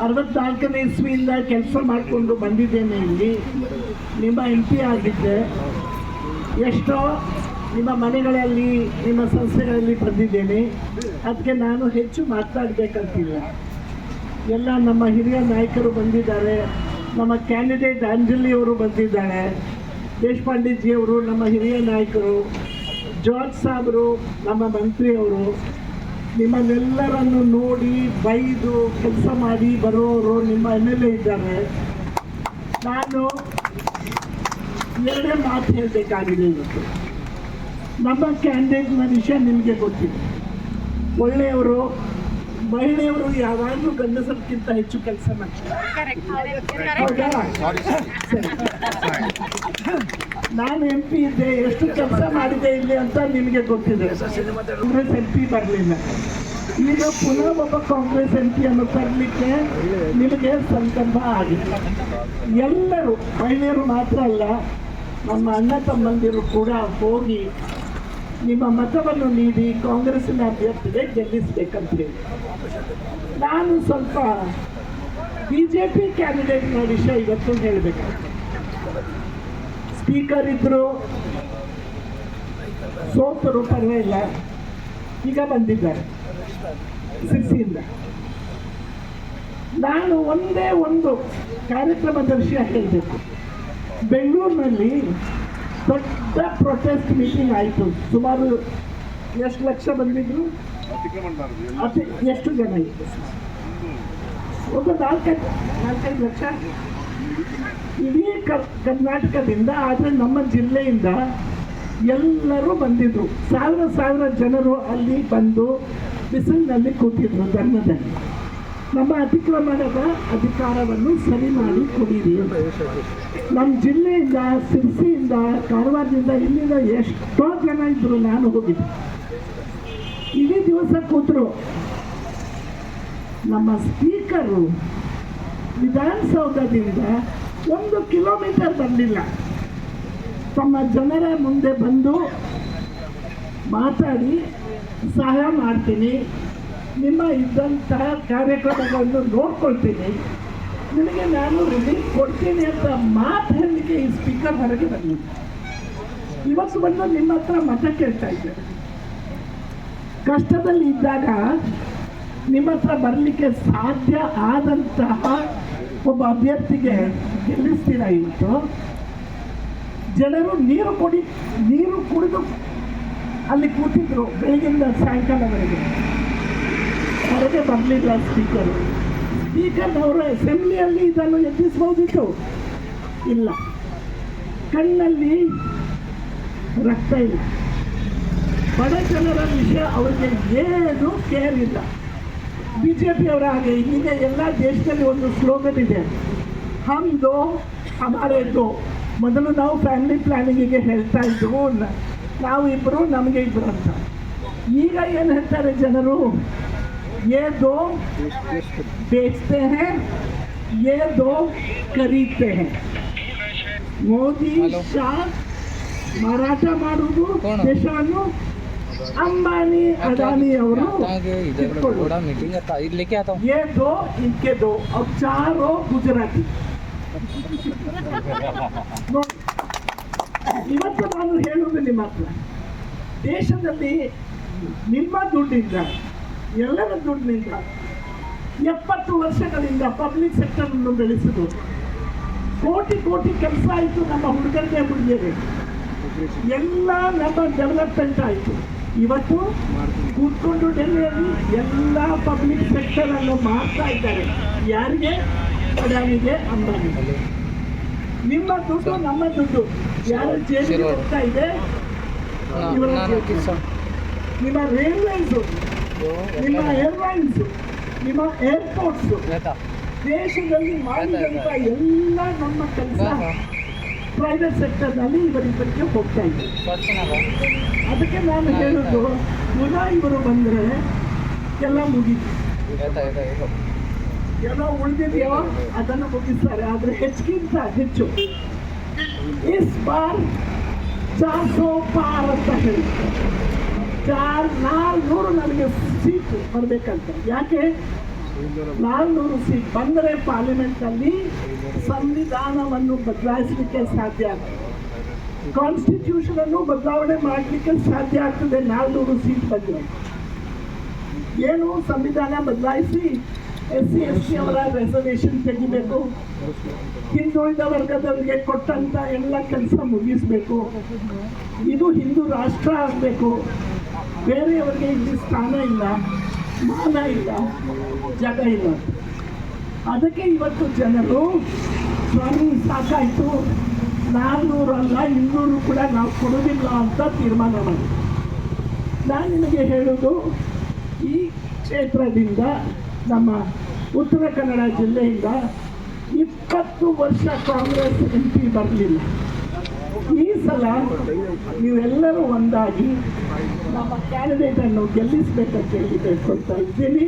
ಅರವತ್ನಾಲ್ಕನೇ ಇಸ್ವಿಯಿಂದ ಕೆಲಸ ಮಾಡಿಕೊಂಡು ಬಂದಿದ್ದೇನೆ ಇಲ್ಲಿ. ನಿಮ್ಮ ಎಂ ಪಿ ಆಗಿದ್ದೆ. ಎಷ್ಟೋ ನಿಮ್ಮ ಮನೆಗಳಲ್ಲಿ, ನಿಮ್ಮ ಸಂಸ್ಥೆಗಳಲ್ಲಿ ಬಂದಿದ್ದೇನೆ. ಅದಕ್ಕೆ ನಾನು ಹೆಚ್ಚು ಮಾತನಾಡಬೇಕಂತಿಲ್ಲ ಎಲ್ಲ ನಮ್ಮ ಹಿರಿಯ ನಾಯಕರು ಬಂದಿದ್ದಾರೆ. ನಮ್ಮ ಕ್ಯಾಂಡಿಡೇಟ್ ಅಂಜಲಿ ಅವರು ಬಂದಿದ್ದಾರೆ ದೇಶಪಾಂಡೆಜಿಯವರು, ನಮ್ಮ ಹಿರಿಯ ನಾಯಕರು, ಜಾರ್ಜ್ ಸಾಬ್ರು, ನಮ್ಮ ಮಂತ್ರಿಯವರು ನಿಮ್ಮನ್ನೆಲ್ಲರನ್ನು ನೋಡಿ ಬೈದು ಕೆಲಸ ಮಾಡಿ ಬರೋರು ನಿಮ್ಮ ಎಂ ಎಲ್ ಎ ಇದ್ದಾರೆ. ನಾನು ಎರಡೇ ಮಾತು ಹೇಳಬೇಕಾಗಿದೆ ಇವತ್ತು. ನಮ್ಮ ಕ್ಯಾಂಡಿಡೇಟ್ನ ವಿಷಯ ನಿಮಗೆ ಗೊತ್ತಿದೆ. ಒಳ್ಳೆಯವರು ಮಹಿಳೆಯವರು ಯಾವಾಗಲೂ ಗಂಡಸರಿಗಿಂತ ಹೆಚ್ಚು ಕೆಲಸ ಮಾಡ್ತಾರೆ. ನಾನು ಎಂ ಪಿ ಇದ್ದೆ, ಎಷ್ಟು ಕೆಲಸ ಮಾಡಿದೆ ಇಲ್ಲಿ ಅಂತ ನಿಮಗೆ ಗೊತ್ತಿದೆ. ಕಾಂಗ್ರೆಸ್ ಎಂ ಪಿ ಬರಲಿಲ್ಲ. ಈಗ ಪುನಃ ಒಬ್ಬ ಕಾಂಗ್ರೆಸ್ ಎಂ ಪಿಯನ್ನು ತರಲಿಕ್ಕೆ ನಿಮಗೆ ಸಂಕಲ್ಪ ಆಗಿದೆ. ಎಲ್ಲರೂ, ಮಹಿಳೆಯರು ಮಾತ್ರ ಅಲ್ಲ, ನಮ್ಮ ಅಣ್ಣ ತಮ್ಮಂದಿರು ಕೂಡ ಹೋಗಿ ನಿಮ್ಮ ಮತವನ್ನು ನೀಡಿ ಕಾಂಗ್ರೆಸ್ಸಿನ ಅಭ್ಯರ್ಥಿಗೆ ಗೆಲ್ಲಿಸ್ಬೇಕಂತ ಹೇಳಿ. ನಾನು ಸ್ವಲ್ಪ ಬಿ ಜೆ ಪಿ ಕ್ಯಾಂಡಿಡೇಟ್ನ ವಿಷಯ ಇವತ್ತು ಹೇಳಬೇಕು. ಸ್ಪೀಕರ್ ಇದ್ರು ಸೋತರು ಪರವಾಗಿಲ್ಲ ಈಗ ಬಂದಿದ್ದಾರೆ. ಸಿರ್ಸಿಯಿಂದ. ನಾನು ಒಂದೇ ಒಂದು ಕಾರ್ಯಕ್ರಮದ ವಿಷಯ ಹೇಳಬೇಕು. ಬೆಂಗಳೂರಿನಲ್ಲಿ ದೊಡ್ಡ ಪ್ರೊಟೆಸ್ಟ್ ಮೀಟಿಂಗ್ ಆಯಿತು. ಸುಮಾರು ಎಷ್ಟು ಲಕ್ಷ ಬಂದಿದ್ರು? ಎಷ್ಟು ಜನ ಇತ್ತು ಒಂದು ನಾಲ್ಕೈದು ನಾಲ್ಕೈದು ಲಕ್ಷ? ಇಡೀ ಕರ್ನಾಟಕದಿಂದ, ಆದರೆ ನಮ್ಮ ಜಿಲ್ಲೆಯಿಂದ ಎಲ್ಲರೂ ಬಂದಿದ್ದರು ಸಾವಿರ ಸಾವಿರ ಜನರು ಅಲ್ಲಿ ಬಂದು ಬಿಸಿಲಿನಲ್ಲಿ ಕೂತಿದ್ರು ಧರ್ಮದಲ್ಲಿ. ನಮ್ಮ ಅತಿಕ್ರಮಣದ ಅಧಿಕಾರವನ್ನು ಸರಿ ಮಾಡಿ ಕೊಡಿರಿ. ನಮ್ಮ ಜಿಲ್ಲೆಯಿಂದ, ಸಿರ್ಸಿಯಿಂದ, ಕಾರವಾರದಿಂದ ಇಲ್ಲಿಂದ ಎಷ್ಟೋ ಜನ ಇದ್ರು, ನಾನು ಹೋಗಿದ್ದೆ. ಇಡೀ ದಿವಸ ಕೂತರು. ನಮ್ಮ ಸ್ಪೀಕರು ವಿಧಾನಸೌಧದಿಂದ ಒಂದು ಕಿಲೋಮೀಟರ್ ಬಂದಿಲ್ಲ. ತಮ್ಮ ಜನರ ಮುಂದೆ ಬಂದು ಮಾತಾಡಿ ಸಹಾಯ ಮಾಡ್ತೀನಿ. ನಿಮ್ಮ ಇದ್ದಂತಹ ಕಾರ್ಯಕ್ರಮಗಳನ್ನು ನೋಡ್ಕೊಳ್ತೀನಿ. ನಿಮಗೆ ನಾನು ರಿಲೀಫ್ ಕೊಡ್ತೀನಿ ಅಂತ ಮಾತು ಹೇಳಲಿಕ್ಕೆ ಈ ಸ್ಪೀಕರ್ ಹೊರಗೆ ಬನ್ನಿ ಇವತ್ತು ಬಂದು ನಿಮ್ಮ ಹತ್ರ ಮತ ಕೇಳ್ತಾ ಇದ್ದೆ. ಕಷ್ಟದಲ್ಲಿ ಇದ್ದಾಗ ನಿಮ್ಮ ಹತ್ರ ಬರಲಿಕ್ಕೆ ಸಾಧ್ಯ ಆದಂತಹ ಒಬ್ಬ ಅಭ್ಯರ್ಥಿಗೆ ಗೆಲ್ಲಿಸ್ತೀರಾ ಇತ್ತು ಜನರು ನೀರು ಕುಡಿ, ನೀರು ಕುಡಿದು ಅಲ್ಲಿ ಕೂತಿದ್ರು ಬೆಳಗಿಂದ ಸಾಯಂಕಾಲವರೆಗೆ ಹೊರಗೆ ಬರಲಿಲ್ಲ ಸ್ಪೀಕರ್ ಸ್ಪೀಕರ್ ಅವರ ಅಸೆಂಬ್ಲಿಯಲ್ಲಿ ಇದನ್ನು ಎಬ್ಬಿಸಬಹುದಿತ್ತು ಇಲ್ಲ. ಕಣ್ಣಲ್ಲಿ ರಕ್ತ ಇಲ್ಲ. ಬಡ ಜನರ ವಿಷಯ ಅವರಿಗೆ ಏನು ಕೇರ್ ಇಲ್ಲ. ಬಿ ಜೆ ಪಿಯವರ ಹಾಗೆ ಈಗ ಎಲ್ಲ ದೇಶದಲ್ಲಿ ಒಂದು ಸ್ಲೋಗನ್ ಇದೆ. ಹಮ್ ದೋ ಹಮಾರೆ ದೋ ಮೊದಲು ನಾವು ಫ್ಯಾಮಿಲಿ ಪ್ಲಾನಿಂಗಿಗೆ ಹೇಳ್ತಾ ಇದ್ವು. ನಾವು ಇಬ್ಬರು ನಮಗೆ ಇಬ್ಬರು ಅಂತ. ಈಗ ಏನು ಹೇಳ್ತಾರೆ ಜನರು? ಏ ದೋ ಬೇಚ್ತೆ ಹೇ ಏ ದೋ ಕರೀತೆ ಹೇ ಮೋದಿ ಶಾ ಮಾರಾಟ ಮಾಡುವುದು? ದೇಶವನ್ನು ಅಂಬಾನಿ ಅದಾನಿ ಅವರು ಕಿತ್ಕೊಳ್ಳೋದು. थोड़ा मीटिंग आता इधर लेके आता हूँ ये दो इनके दो और चार हो गुजराती ನೋಡಿ, ಇವತ್ತು ನಾನು ಹೇಳುವುದು ನಿಮ್ಮ ಹತ್ರ ದೇಶದಲ್ಲಿ ನಿಮ್ಮ ದುಡ್ಡಿಂದ ಎಲ್ಲರ ದುಡ್ಡಿನಿಂದ ಎಪ್ಪತ್ತು ವರ್ಷಗಳಿಂದ ಪಬ್ಲಿಕ್ ಸೆಕ್ಟರ್ ಅನ್ನು ಬೆಳೆಸಿದ್ರು ಕೋಟಿ ಕೋಟಿ ಕೆಲಸ ಆಯಿತು ನಮ್ಮ ಹುಡುಗರಿಗೆ ಹುಡುಗಿಯರಿಗೆ ಎಲ್ಲ ನಮ್ಮ ಡೆವಲಪ್ಮೆಂಟ್ ಆಯಿತು ಇವತ್ತು ಕೂತ್ಕೊಂಡು ಡೆಲ್ಲಿಯಲ್ಲಿ ಎಲ್ಲ ಪಬ್ಲಿಕ್ ಸೆಕ್ಷನ್ ಅನ್ನು ಮಾಡ್ತಾ ಇದ್ದಾರೆ. ಯಾರಿಗೆ? ಅಡಾನಿಗೆ ಅಂಬಾನಿಗೆ ನಿಮ್ಮ ದುಡ್ಡು ನಮ್ಮ ದುಡ್ಡು. ಯಾರ ಜೇಬಿಗೆ ಹೋಗ್ತಾ ಇದೆ? ನಿಮ್ಮ ರೈಲ್ವೇಸ್ ನಿಮ್ಮ ಏರ್ಲೈನ್ಸು ನಿಮ್ಮ ಏರ್ಪೋರ್ಟ್ಸ್ ದೇಶದಲ್ಲಿ ಮಾಡಿದಂತ ಎಲ್ಲ ನಮ್ಮ ಕೆಲಸ. ಪ್ರೈವೇಟ್ ಸೆಕ್ಟರ್ನಲ್ಲಿ ಇವರಿಬ್ಬರಿಗೆ ಹೋಗ್ತಾ ಇದೆ ಅದಕ್ಕೆ ನಾನು ಹೇಳೋದು, ಪುನಃ ಇವರು ಬಂದರೆ ಎಲ್ಲ ಮುಗೀತು. ಎಲ್ಲ ಉಳಿದಿದೆಯೋ, ಅದನ್ನು ಮುಗಿಸ್ತಾರೆ. ಆದರೆ ಹೆಚ್ಚಿಗಿಂತ ಹೆಚ್ಚು. ಇಸ್ ಬಾರ್ ಚಾರ್ ಸೋ ಪಾರ್ ಅಂತ ಹೇಳ್ತಾರೆ ಚಾರ್ ನಾಲ್ನೂರು ನನಗೆ ಸೀಟು ಬರಬೇಕಂತ. ಯಾಕೆ? ನಾಲ್ನೂರು ಸೀಟ್ ಬಂದರೆ ಪಾರ್ಲಿಮೆಂಟಲ್ಲಿ ಸಂವಿಧಾನವನ್ನು ಬದಲಾಯಿಸಲಿಕ್ಕೆ ಸಾಧ್ಯ ಆಗ್ತದೆ. ಕಾನ್ಸ್ಟಿಟ್ಯೂಷನ್ ಅನ್ನು ಬದಲಾವಣೆ ಮಾಡಲಿಕ್ಕೆ ಸಾಧ್ಯ ಆಗ್ತದೆ ನಾಲ್ನೂರು ಸೀಟ್ ಬಂದರೆ. ಏನು ಸಂವಿಧಾನ ಬದಲಾಯಿಸಿ ಎಸ್ ಸಿ, ಎಸ್ ಟಿ ಅವರ ರೆಸರ್ವೇಷನ್ ತೆಗಿಬೇಕು. ಹಿಂದುಳಿದ ವರ್ಗದವರಿಗೆ ಕೊಟ್ಟಂತ ಎಲ್ಲ ಕೆಲಸ ಮುಗಿಸ್ಬೇಕು. ಇದು ಹಿಂದೂ ರಾಷ್ಟ್ರ ಆಗಬೇಕು. ಬೇರೆಯವರಿಗೆ ಇಲ್ಲಿ ಸ್ಥಾನ ಇಲ್ಲ. ಮಾನ ಇಲ್ಲ ಜಾಗ ಇಲ್ಲ. ಅದಕ್ಕೆ ಇವತ್ತು ಜನರು ಸ್ವಾಮಿ ಸಾಕಾಯಿತು. ನಾನ್ನೂರು ಅಲ್ಲ, ಇನ್ನೂರು ಕೂಡ ನಾವು ಕೊಡೋದಿಲ್ಲ ಅಂತ ತೀರ್ಮಾನ ಮಾಡಿ ನಾನು ನಿಮಗೆ ಹೇಳೋದು ಈ ಕ್ಷೇತ್ರದಿಂದ ನಮ್ಮ ಉತ್ತರ ಕನ್ನಡ ಜಿಲ್ಲೆಯಿಂದ ಇಪ್ಪತ್ತು ವರ್ಷ ಕಾಂಗ್ರೆಸ್ ಎಂ ಪಿ ಬರಲಿಲ್ಲ. ಈ ಸಲ ನೀವೆಲ್ಲರೂ ಒಂದಾಗಿ ನಮ್ಮ ಕ್ಯಾಂಡಿಡೇಟನ್ನು ಗೆಲ್ಲಿಸಬೇಕಂತ ಹೇಳಿ ಕೇಳ್ಕೊಳ್ತಾ ಇದ್ದೀನಿ.